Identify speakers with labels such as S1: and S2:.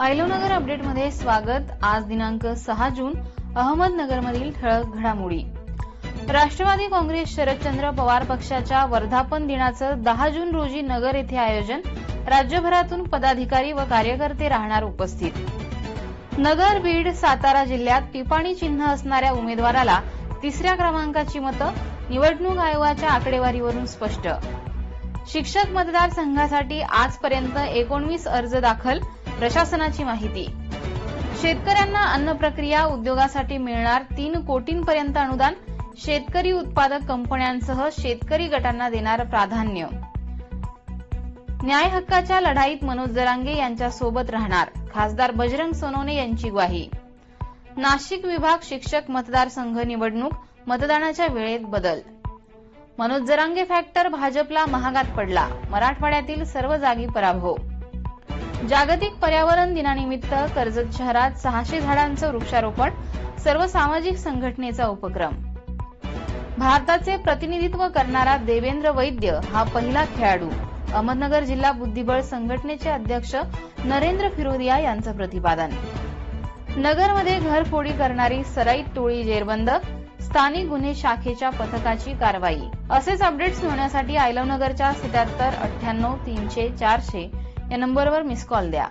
S1: आयलोनगर अपडेटमध्ये स्वागत. आज दिनांक सहा जून अहमदनगरमधील ठळक घडामोडी. राष्ट्रवादी काँग्रेस शरदचंद्र पवार पक्षाच्या वर्धापन दिनाचं दहा जून रोजी नगर येथे आयोजन राज्यभरातून पदाधिकारी व कार्यकर्ते राहणार उपस्थित. नगर बीड सातारा जिल्ह्यात टिपाणी चिन्ह असणाऱ्या उमेदवाराला तिसऱ्या क्रमांकाची मतं निवडणूक आयोगाच्या आकडेवारीवरून स्पष्ट. शिक्षक मतदारसंघासाठी आजपर्यंत एकोणवीस अर्ज दाखल प्रशासनाची माहिती. शेतकऱ्यांना अन्न प्रक्रिया उद्योगासाठी मिळणार तीन कोटींपर्यंत अनुदान शेतकरी उत्पादक कंपन्यांसह शेतकरी गटांना देणार प्राधान्य. न्याय हक्काच्या लढाईत मनोज जरांगे यांच्या सोबत राहणार खासदार बजरंग सोनवणे यांची ग्वाही. नाशिक विभाग शिक्षक मतदारसंघ निवडणूक मतदानाच्या वेळेत बदल. मनोज जरांगे फॅक्टर भाजपला महागात पडला मराठवाड्यातील सर्व जागी पराभव. जागतिक पर्यावरण दिनानिमित्त कर्जत शहरात सहाशे झाडांचं वृक्षारोपण सर्व सामाजिक संघटनेचा उपक्रम. भारताचे प्रतिनिधित्व करणारा देवेंद्र वैद्य हा पहिला खेळाडू. अहमदनगर जिल्हा बुद्धिबळ संघटनेचे अध्यक्ष नरेंद्र फिरोदिया यांचं प्रतिपादन. नगरमध्ये घरफोडी करणारी सराईत टोळी जेरबंद स्थानिक गुन्हे शाखेच्या पथकाची कारवाई. असेच अपडेट्स मिळवण्यासाठी आयलवनगरच्या सत्याहत्तर अठ्ठ्याण्णव तीनशे चारशे या नंबरवर मिस कॉल द्या.